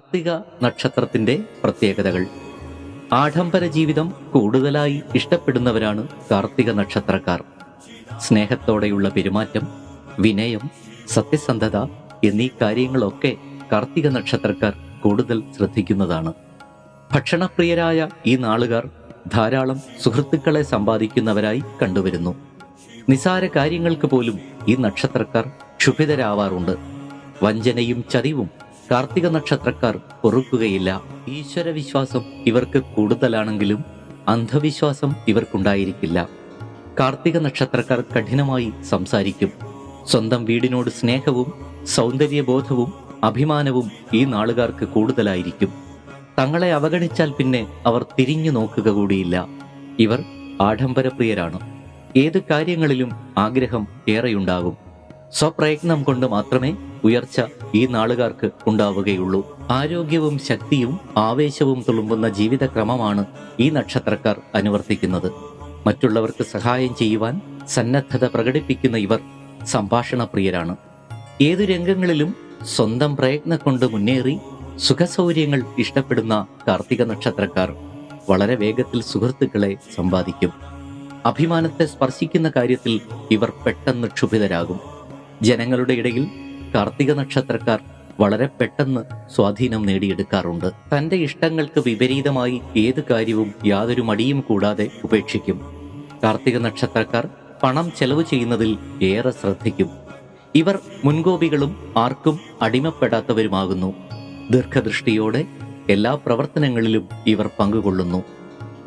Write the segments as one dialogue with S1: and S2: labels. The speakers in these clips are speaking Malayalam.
S1: കാർത്തിക നക്ഷത്രത്തിന്റെ പ്രത്യേകതകൾ. ആഡംബര ജീവിതം കൂടുതലായി ഇഷ്ടപ്പെടുന്നവരാണ് കാർത്തിക നക്ഷത്രക്കാർ. സ്നേഹത്തോടെയുള്ള പെരുമാറ്റം വിനയം സത്യസന്ധത എന്നീ കാര്യങ്ങളൊക്കെ കാർത്തിക നക്ഷത്രക്കാർ കൂടുതൽ ശ്രദ്ധിക്കുന്നതാണ്. ഭക്ഷണപ്രിയരായ ഈ നാളുകാർ ധാരാളം സുഹൃത്തുക്കളെ സമ്പാദിക്കുന്നവരായി കണ്ടുവരുന്നു. നിസാര കാര്യങ്ങൾക്ക് പോലും ഈ നക്ഷത്രക്കാർ ക്ഷുഭിതരാവാറുണ്ട്. വഞ്ചനയും ചതിവും കാർത്തിക നക്ഷത്രക്കാർ പൊറുക്കുകയില്ല. ഈശ്വരവിശ്വാസം ഇവർക്ക് കൂടുതലാണെങ്കിലും അന്ധവിശ്വാസം ഇവർക്കുണ്ടായിരിക്കില്ല. കാർത്തിക നക്ഷത്രക്കാർ കഠിനമായി സംസാരിക്കും. സ്വന്തം വീടിനോട് സ്നേഹവും സൗന്ദര്യബോധവും അഭിമാനവും ഈ നാളുകാർക്ക് കൂടുതലായിരിക്കും. തങ്ങളെ അവഗണിച്ചാൽ പിന്നെ അവർ തിരിഞ്ഞു നോക്കുക കൂടിയില്ല. ഇവർ ആഡംബരപ്രിയരാണ്. ഏത് കാര്യങ്ങളിലും ആഗ്രഹം ഏറെയുണ്ടാകും. സ്വപ്രയത്നം കൊണ്ട് മാത്രമേ ഉയർച്ച ഈ നാളുകാർക്ക് ഉണ്ടാവുകയുള്ളൂ. ആരോഗ്യവും ശക്തിയും ആവേശവും തുളുമ്പുന്ന ജീവിതക്രമമാണ് ഈ നക്ഷത്രക്കാർ അനുവർത്തിക്കുന്നത്. മറ്റുള്ളവർക്ക് സഹായം ചെയ്യുവാൻ സന്നദ്ധത പ്രകടിപ്പിക്കുന്ന ഇവർ സംഭാഷണപ്രിയരാണ്. ഏതു രംഗങ്ങളിലും സ്വന്തം പ്രയത്നം കൊണ്ട് മുന്നേറി സുഖസൗകര്യങ്ങൾ ഇഷ്ടപ്പെടുന്ന കാർത്തിക നക്ഷത്രക്കാർ വളരെ വേഗത്തിൽ സുഹൃത്തുക്കളെ സമ്പാദിക്കും. അഭിമാനത്തെ സ്പർശിക്കുന്ന കാര്യത്തിൽ ഇവർ പെട്ടെന്ന് ക്ഷുഭിതരാകും. ജനങ്ങളുടെ ഇടയിൽ കാർത്തിക നക്ഷത്രക്കാർ വളരെ പെട്ടെന്ന് സ്വാധീനം നേടിയെടുക്കാറുണ്ട്. തന്റെ ഇഷ്ടങ്ങൾക്ക് വിപരീതമായി ഏത് കാര്യവും യാതൊരു മടിയും കൂടാതെ ഉപേക്ഷിക്കും. കാർത്തിക നക്ഷത്രക്കാർ പണം ചെലവ് ചെയ്യുന്നതിൽ ഏറെ ശ്രദ്ധിക്കും. ഇവർ മുൻകോപികളും ആർക്കും അടിമപ്പെടാത്തവരുമാകുന്നു. ദീർഘദൃഷ്ടിയോടെ എല്ലാ പ്രവർത്തനങ്ങളിലും ഇവർ പങ്കുകൊള്ളുന്നു.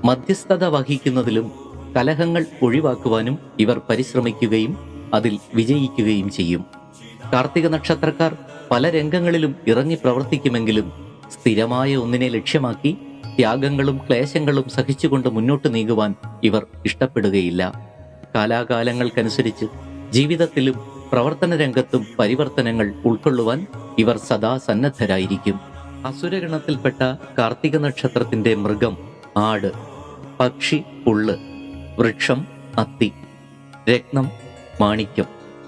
S1: മധ്യസ്ഥത വഹിക്കുന്നതിലും കലഹങ്ങൾ ഒഴിവാക്കുവാനും ഇവർ പരിശ്രമിക്കുകയും അതിൽ വിജയിക്കുകയും ചെയ്യും. കാർത്തിക നക്ഷത്രക്കാർ പല രംഗങ്ങളിലും ഇറങ്ങി പ്രവർത്തിക്കുമെങ്കിലും സ്ഥിരമായ ഒന്നിനെ ലക്ഷ്യമാക്കി ത്യാഗങ്ങളും ക്ലേശങ്ങളും സഹിച്ചുകൊണ്ട് മുന്നോട്ട് നീങ്ങുവാൻ ഇവർ ഇഷ്ടപ്പെടുകയില്ല. കാലാകാലങ്ങൾക്കനുസരിച്ച് ജീവിതത്തിലും പ്രവർത്തന രംഗത്തും പരിവർത്തനങ്ങൾ ഉൾക്കൊള്ളുവാൻ ഇവർ സദാ സന്നദ്ധരായിരിക്കും. അസുരഗണത്തിൽപ്പെട്ട കാർത്തിക നക്ഷത്രത്തിന്റെ മൃഗം ആട് പക്ഷി പുള്ള് വൃക്ഷം അത്തി രത്നം മാണിക്യം.